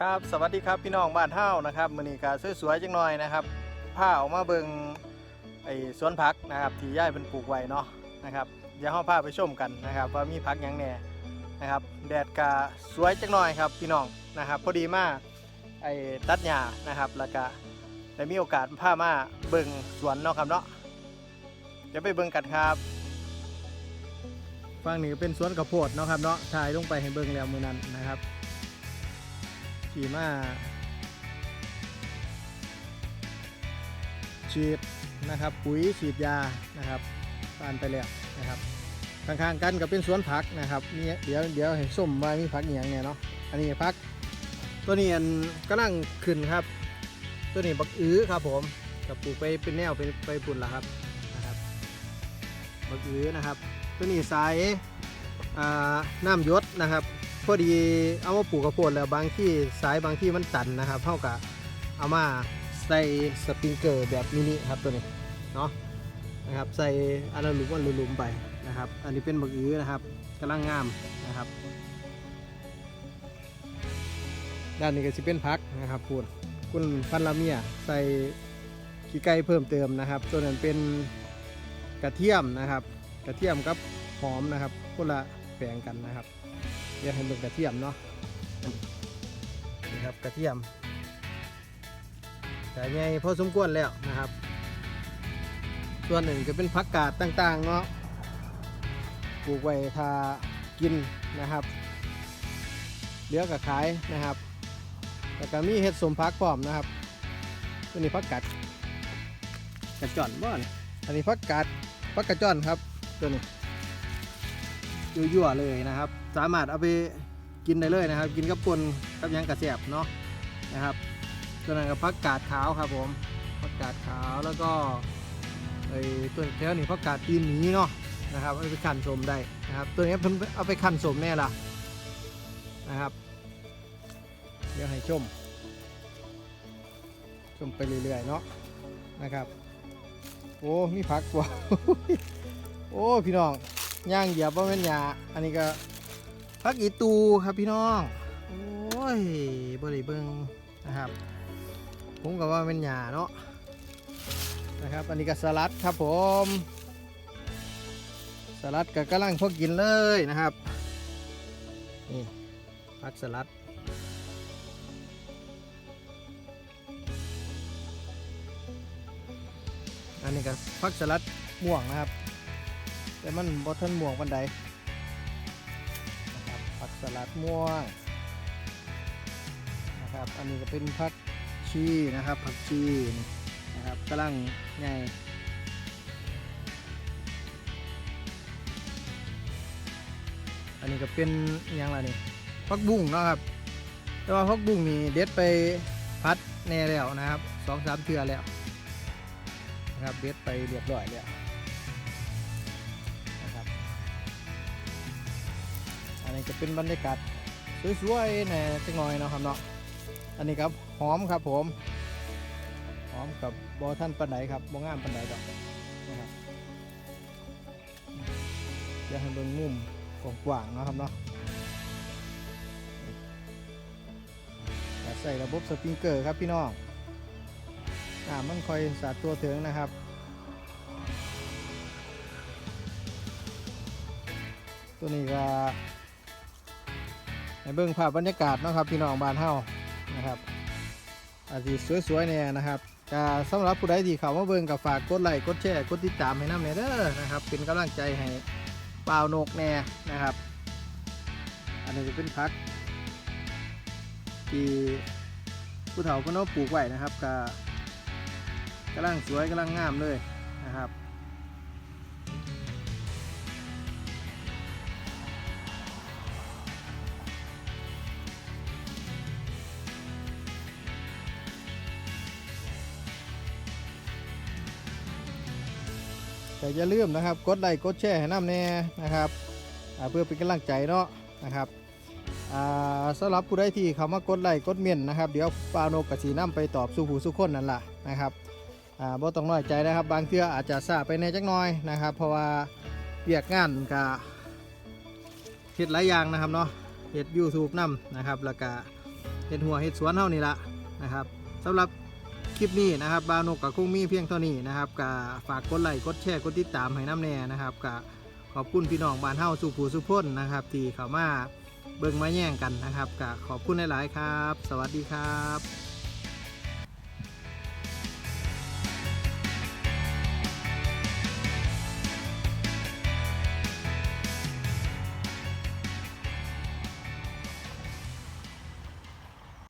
ครับสวัสดีครับพี่น้องบ้านเฮ้านะครับมือนี้ก็สวยๆจังหน่อยนะครับผ้าออกมาเบิงไอ้สวนผักนะครับที่ย่ายเป็นปลูกไว้เนาะนะครับเดี๋ยวเฮาพาไปชมกันนะครับ ว่ามีผักหยังแน่นะครับแดดก็สวยจังหน่อยครับพี่น้องนะครับ พอดีมากไอ้ตัดหญ้านะครับแล้วก็ได้มีโอกาสพามาเบิงสวนเนาะครับเนาะเดี๋ยวไปเบิงกันครับฝั่งนี้เป็นสวนข้าวโพดเนาะครับเนาะถ่ายลงไปให้เบิงแล้วมือนั้นนะครับ ขี่มาฉีดนะครับ ปุ๋ยฉีดยานะครับทานไปแล้วนะครับข้างๆกันก็เป็นสวนผักนะครับนี่เดี๋ยวเดี๋ยวเห็นส้มว่ามีผักอหย่างเนี่ยเนาะอันนี้ผัก ตัวนี้อันกำลังขึ้นครับ ตัวนี้บักอื้อครับผมกับปลูกไปเป็นแนวไปไปปุ่นละครับนะครับบักอื้อนะครับ ตัวนี้สายน้ำยศนะครับ พอดีเอามาปลูกกระโพดแล้วบางที่สายบางที่มันตันนะครับเท่ากับเอามาใส่สปริงเกอร์แบบมินิครับตัวนี้เนาะนะครับใส่อันละหลุมอันละหลุมไปนะครับ อันนี้เป็นบักอื้อนะครับกำลังงามนะครับ ด้านนี้ก็จะเป็นพักนะครับพูดคุณพันลาเมียใส่ขี้ไก่เพิ่มเติมนะครับ ตัวนั้นเป็นกระเทียมนะครับ กระเทียมกับหอมนะครับคนละแปลงกันนะครับ ดี๋ยวให้เบิ่งกระเทียมเนาะนี่ครับกระเทียมแต่ใหญ่พอสมควรแล้วนะครับ ส่วนหนึ่งจะเป็นผักกาดต่างๆเนาะปลูกไว้ทากินนะครับเหลือกับขายนะครับแล้วก็มีเห็ดสมพักพร้อมนะครับตัวนี้ผักกาดกระจ่อนบ้านอันนี้ผักกาดผักกระจ่อนครับตัวนี้ ยั่วๆเลยนะครับ สามารถเอาไปกินได้เลยนะครับ กินกับปนกับหยังกระเสียบเนาะนะครับตัวนั้นกับผักกาดขาวครับผมผักกาดขาวแล้วก็ไอ้ตัวแถวนี้ผักกาดตีนหมีเนาะนะครับเอาไปคั่นสมได้นะครับ ตัวนี้เพิ่นเอาไปคั่นสมแน่ละนะครับ เดี๋ยวให้ชม ชมไปเรื่อยๆเนาะนะครับ โอ้มีผักกว่า โอ้พี่น้อง ย่างเหยียบว่าเป็นหยาอันนี้ก็พักอีตูครับพี่น้อง โอ้ยบริเบิงนะครับ ผมก็ว่าเป็นหยาเนาะนะครับ อันนี้ก็สลัดครับผม สลัดก็กำลังพอกินเลยนะครับ นี่พักสลัดอันนี้ก็พักสลัดม่วงนะครับ แต่มันบอทันม่วงปันใดนะครับผักสลัดม่วงนะครับอันนี้ก็เป็นผักชีนะครับผักชีนะครับกำลังใหญ่อันนี้ก็เป็นยังล่ะนี่ผักบุ้งเนาะครับ แต่ว่าผักบุ้งนี่เด็ดไปพัดแน่แล้วนะครับสองสามเทือแล้วนะครับเด็ดไปเรียบร้อยแล้ว นนี้จะเป็นบรรยากาศสวยๆในจังหน่อยเนาะครับเนาะอันนี้ครับหอมครับผมหอมกับบอท่านปันไดครับบองามปันไดดอกนะครับอยากให้เบิ่งมุมกว้างๆเนาะครับเนาะใส่ระบบสปริงเกอร์ครับพี่น้องอ่ามันคอยสาดตัวถึงนะครับตัวนี้ก็ ในเบื้องภาพบรรยากาศนะครับพี่น้องบ้านเฮานะครับอาจจะสวยๆเนี่ยนะครับก็สำหรับผู้ใดที่เข้ามาเบิ่งกับฝากกดไลค์กดแชร์กดติดตามให้น้ำเนี่ยเด้อนะครับเป็นกำลังใจให้ป่าวนกแน่นะครับ อันนี้จะเป็นพักที่ผู้เฒ่าเพนเอาปลูกไว้นะครับก็กำลังสวยกำลังงามเลยนะครับ แต่อย่าลืมนะครับกดไลค์กดแชร์ให้น้ำแน่นะครับเพื่อเป็นกำลังใจเนาะนะครับสำหรับผู้ใดที่เขามากดไลค์กดเมียนนะครับเดี๋ยวปาโนกกสีน้ำไปตอบสู่ผู้สุคนนั่นแหละนะครับอ่าบ่ต้องน้อยใจนะครับ บางเทื่ออาจจะซาไปในจักหน้อยนะครับ เพราะว่าเบียกงานกับเฮ็ดหลายอย่างนะครับเนาะเฮ็ดยูทูบนํนะครับแล้วก็เห็ดหัวเห็ดสวนเท่านี้ละนะครับสำหรับ คลิปนี้นะครับบาวนกกับคงมีเพียงเท่านี้นะครับก็ฝากกดไลค์กดแชร์กดติดตามให้น้ำแน่นะครับก็ขอบคุณพี่น้องบ้านเฮาสุภูสุพ้นนะครับที่เข้ามาเบิ่งมาแย่งกันนะครับก็ขอบคุณหลาย ๆ ครับ สวัสดีครับ